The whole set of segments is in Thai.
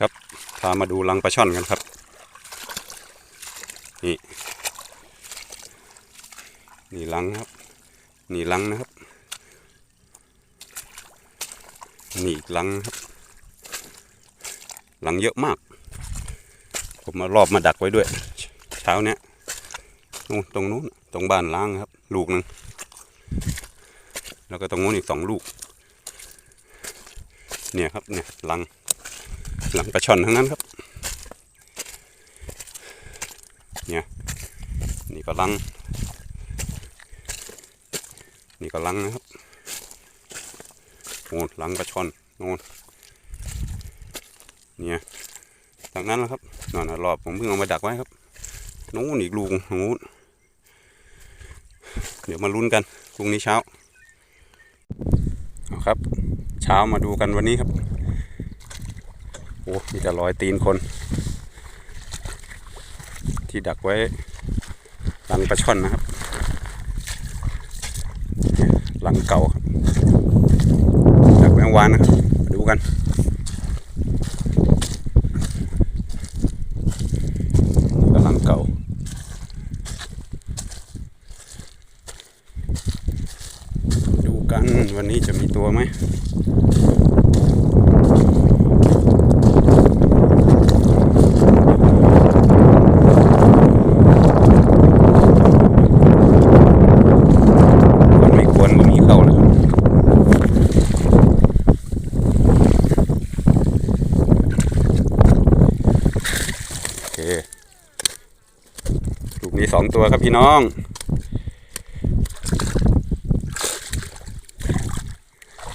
ครับพามาดูรังปลาช่อนกันครับ นี่ นี่รังครับ นี่รังนะครับ นี่อีกรังครับรังเยอะมาก ผมมารอบมาดักไว้ด้วย เช้าเนี้ยนู่นตรงนู้นตรงบ้านล้างครับ ลูกหนึ่งแล้วก็ตรงนู้นอีกสองลูก เนี่ยครับเนี่ยรัง รังปลาช่อนทั้งนั้นครับ เนี่ย นี่ก็รัง นี่ก็ลังนะครับโอ้ลังปลาช่อนโน่นเนี่ยทางนั้นแหละครับนอนรอบผมเพิ่งเอามาดักไว้ครับนู้นอีกลูกนู้นเดี๋ยวมาลุ้นกันพรุ่งนี้เช้าครับ เช้ามาดูกันวันนี้ครับ อ้มีแต่รอยตีนคน ที่ดักไว้หลังปลาช่อนนะครับ หลังเก่าครับจากแมงวานนะครับมาดูกันก็หลังเก่าดูกันวันนี้จะมีตัวไหมคนไม่ควรก็มีเข้าแล้วครับ โอเค ลูกนี้ สองตัวครับพี่น้อง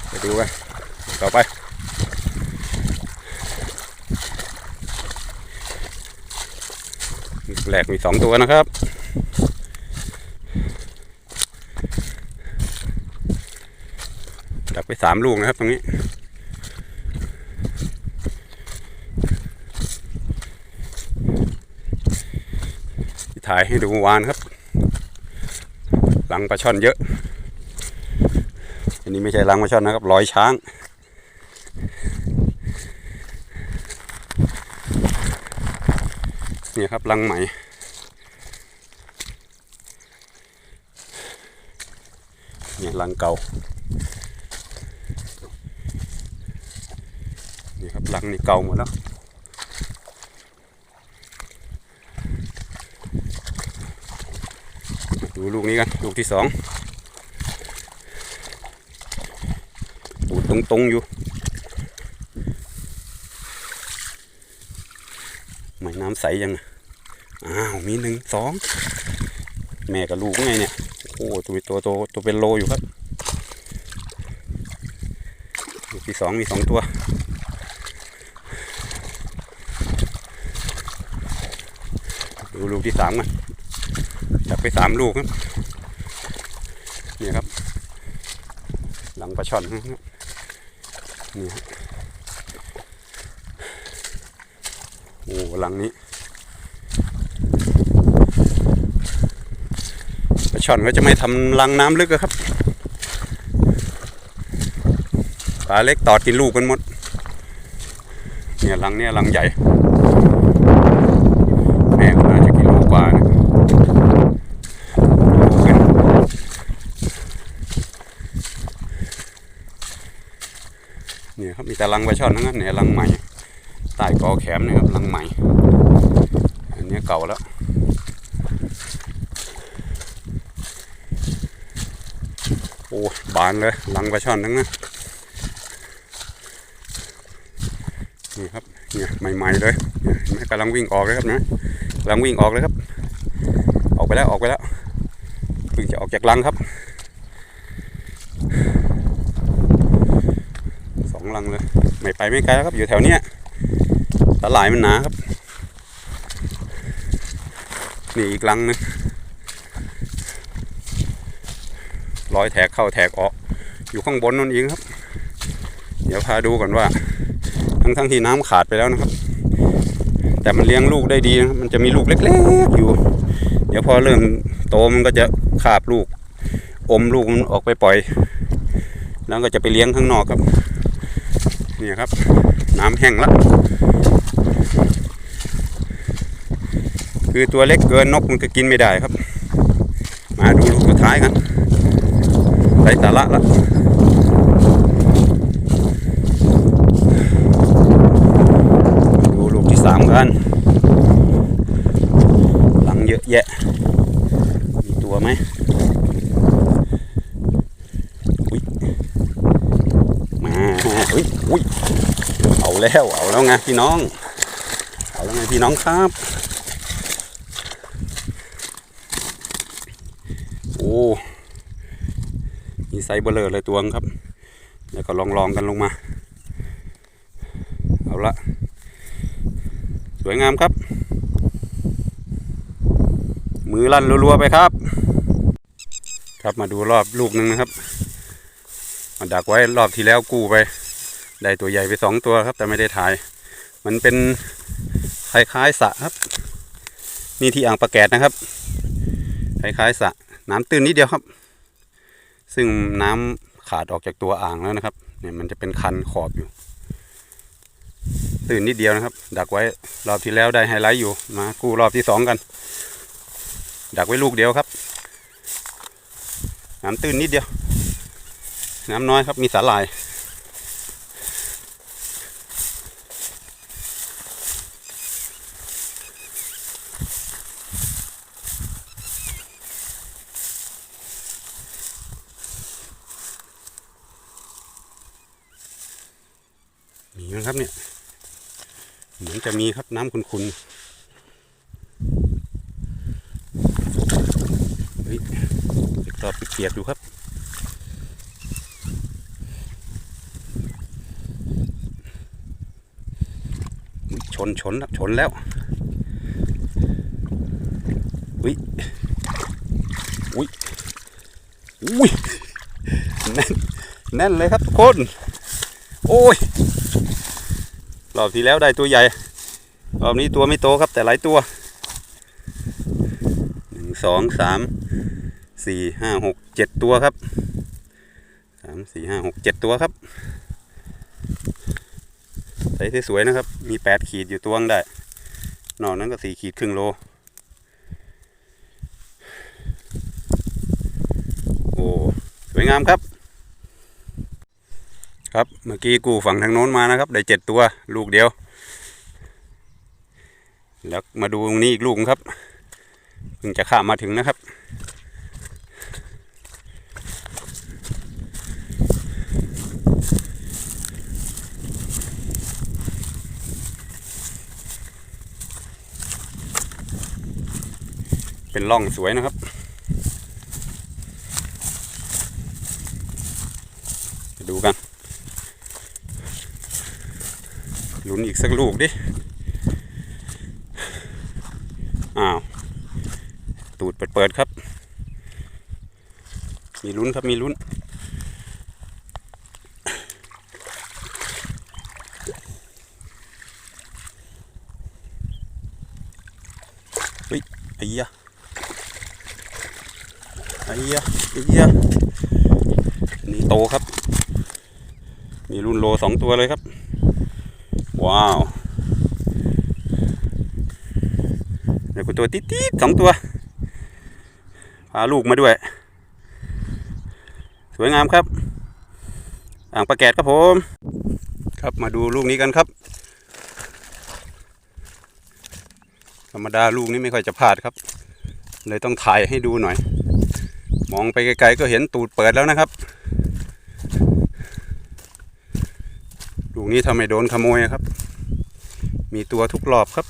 ไปดูกันต่อไปแหลกมีสองตัวนะครับดักไปสามลูกนะครับตรงนี้ ถ่ายให้ดูวานครับ หลังปลาช่อนเยอะ อันนี้ไม่ใช่หลังปลาช่อนนะครับรอยช้างเนี่ยครับลังใหม่เนี่ยลังเก่า นี่ครับลังนี่เก่าหมดแล้ว ดูลูกนี้กันลูกที่สองปูดตรงๆอยู่ ไม่น้ำใสยังอ้าว มีหนึ่งสอง แม่กับลูกไงเนี่ย โอ้ตัวตัวโตตัวเป็นโลอยู่ครับลูกที่สองมีสองตัวดูลูกที่สามกัน ไปสามลูกครับนี่ครับ หลังปลาช่อนนี่ครับโอ้หลังนี้ปลาช่อนก็จะไม่ทำรังน้ำลึกอะครับปลาเล็กตอดกินลูกกันหมดเนี่ยรังเนี่ยรังใหญ่ แม่ก็น่าจะกิโลกว่านะ เนี่ยครับ มีแต่รังปลาช่อนทั้งนั้นเนี่ยรังใหม่ใต้กอแขมนี่ยครับรังใหม่ อันนี้เก่าแล้วโอ้บานเลยรังปลาช่อนทั้งนั้นนี่ครับเนี่ยใหม่ๆเลยเนี่ยกำลังวิ่งออกเลยครับนะกำลังวิ่งออกเลยครับ ออกไปแล้วออกไปแล้วเพิ่งจะออกจากรังครับ สอง ลังเลย ไม่ไปไม่ไกลแล้วครับอยู่แถวเนี้ยตลายมันหนาครับ นี่อีกลังนึงรอยแถกเข้าแถกออก อยู่ข้างบนนั่นเองครับ เดี๋ยวพาดูก่อนว่า ทั้งทั้งที่น้ำขาดไปแล้วนะครับ แต่มันเลี้ยงลูกได้ดีนะมันจะมีลูกเล็กๆอยู่ เดี๋ยวพอเริ่มโตมันก็จะคาบลูก อมลูกมันออกไปปล่อย แล้วก็จะไปเลี้ยงข้างนอกครับ นี่ครับ น้ำแห้งละคือตัวเล็กเกินนกมันก็กินไม่ได้ครับ มาดูลูกสุดท้ายกันไรตาละละดูลูกที่สามกัน หลังเยอะแยะ มีตัวไหม อุ้ยเอาแล้วเอาแล้วไงพี่น้อง เอาแล้วไงพี่น้องครับ โอ้มีไซส์เบลอเลยตัวงครับ แล้วก็ลองลองๆกันลงมา เอาละสวยงามครับ มือลั่นรัวๆไปครับ ครับมาดูรอบลูกหนึ่งนะครับมาดักไว้รอบที่แล้วกู้ไป ได้ตัวใหญ่ไปสองตัวครับ แต่ไม่ได้ถ่าย มันเป็นคล้ายๆสระครับ นี่ที่อ่างปลาแกดนะครับคล้ายๆสระน้ำตื้นนิดเดียวครับ ซึ่งน้ำขาดออกจากตัวอ่างแล้วนะครับ เนี่ยมันจะเป็นคันขอบอยู่ ตื่นนิดเดียวนะครับ ดักไว้รอบที่แล้วได้ไฮไลท์อยู่มากู้รอบที่สองกัน ดักไว้ลูกเดียวครับ น้ำตื้นนิดเดียว น้ำน้อยครับมีสาหร่าย ครับเนี่ย เหมือนจะมีครับน้ำคุณๆเฮ้ยต่อบเปียกๆอยู่ครับชนชนชนแล้วอุ้ยอุ้ยอุ้ยแน่นแน่นเลยครับทุกคน โอ้ย รอบที่แล้วได้ตัวใหญ่รอบนี้ตัวไม่โตครับ แต่หลายตัวหนึ่งสองสามสี่ห้าหกเจ็ดตัวครับสามสี่ห้าหกเจ็ดตัวครับใส่สวยๆนะครับ มีแปดขีดอยู่ตัวงได้นอกนั้นก็สี่ขีดครึ่งโล โอ้ สวยงามครับ ครับเมื่อกี้กูฝั่งทางโน้นมานะครับ ได้เจ็ดตัว ลูกเดียว แล้วมาดูตรงนี้อีกลูกครับเพิ่งจะข้ามมาถึงนะครับ เป็นร่องสวยนะครับ มาดูกัน ลุ้น อีกสักลูกดิ อ้าว ตูดเปิดๆครับ มีลุ้นครับมีลุ้น เฮ้ยไอ้ยะไอ้ยะไอ้ยะนี่โตครับ มีรุ่นโลสองตัวเลยครับ ว้าวเดี๋ยวกูตัวติ๊ดๆสองตัว พาลูกมาด้วย สวยงามครับอ่างปลาแกดครับผม ครับมาดูลูกนี้กันครับ ธรรมดาลูกนี้ไม่ค่อยจะพลาดครับ เลยต้องถ่ายให้ดูหน่อย มองไปไกลๆก็เห็นตูดเปิดแล้วนะครับ ลูกนี้ทำไมโดนขโมยครับ มีตัวทุกรอบครับ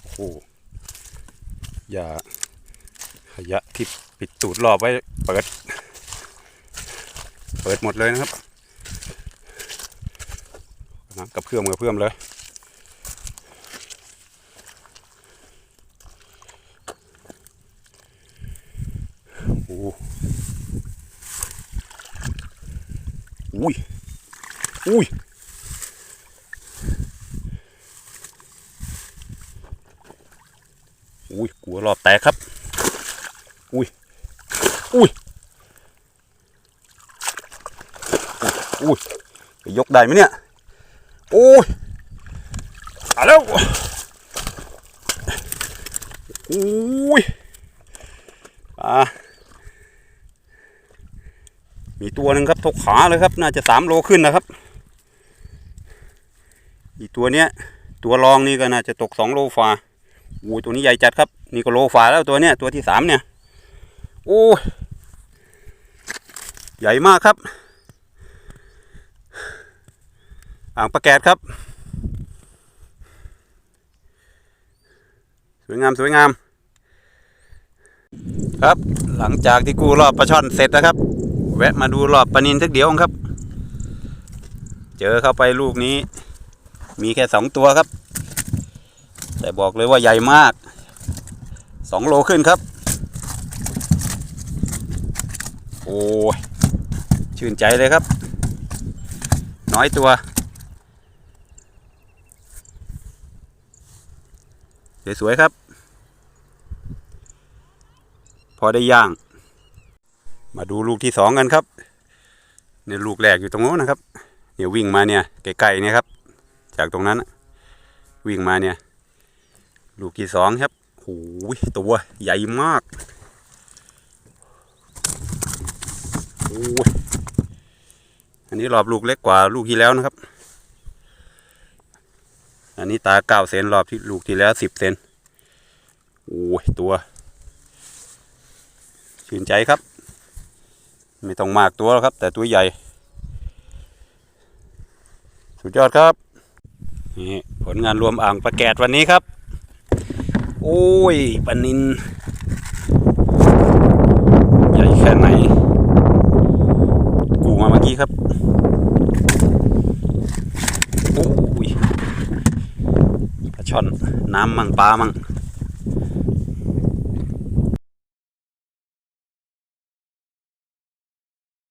โอ้โหอย่าขยะที่ปิดตูดรอบไว้เปิด เปิดหมดเลยนะครับนะกับเพื่อมกับเพื่อมเลย โอ้โหอุ้ย อุ้ยอุ้ยกลัวรอบแตกครับ อุ้ย อุ้ย อุ้ยไปยกได้ไหมเนี่ย โอ้ยมาแล้วโอ้ยอ่ามีตัวหนึ่งครับทกขาเลยครับ น่าจะสามโลขึ้นนะครับ ตัวเนี้ย ตัวรองนี่ก็น่าจะตกสองโลฝาโอ้ยตัวนี้ใหญ่จัดครับ นี่ก็โลฝาแล้วตัวเนี้ยตัวที่สามเนี่ย โอ้ยใหญ่มากครับ อ่างปลาแกดครับ สวยงามสวยงาม ครับหลังจากที่กูรอบปลาช่อนเสร็จนะครับ แวะมาดูรอบปลานินสักเดียวครับ เจอเข้าไปลูกนี้ มีแค่สองตัวครับ แต่บอกเลยว่าใหญ่มากสองโลขึ้นครับ โอ้ยชื่นใจเลยครับ น้อยตัว สวยๆครับ พอได้ย่าง มาดูลูกที่สองกันครับเนี่ยลูกแรกอยู่ตรงโน้นนะครับ เนี่ยวิ่งมาเนี่ยไกลๆเนี่ยครับ จากตรงนั้น วิ่งมาเนี่ย ลูกที่สองครับโอ้ยตัวใหญ่มากโอ้ยอันนี้รอบลูกเล็กกว่าลูกที่แล้วนะครับ อันนี้ตาเก้าเซนรอบที่ลูกที่แล้วสิบเซนโอ้ยตัว ชื่นใจครับ ไม่ต้องมากตัวหรอกครับ แต่ตัวใหญ่ สุดยอดครับ นี่ผลงานรวมอ่างประแกดวันนี้ครับ โอ้ยปลานิน ใหญ่แค่ไหน กูมาเมื่อกี้ครับ โอ้ยปลาช่อนน้ำมั่งปลามั่ง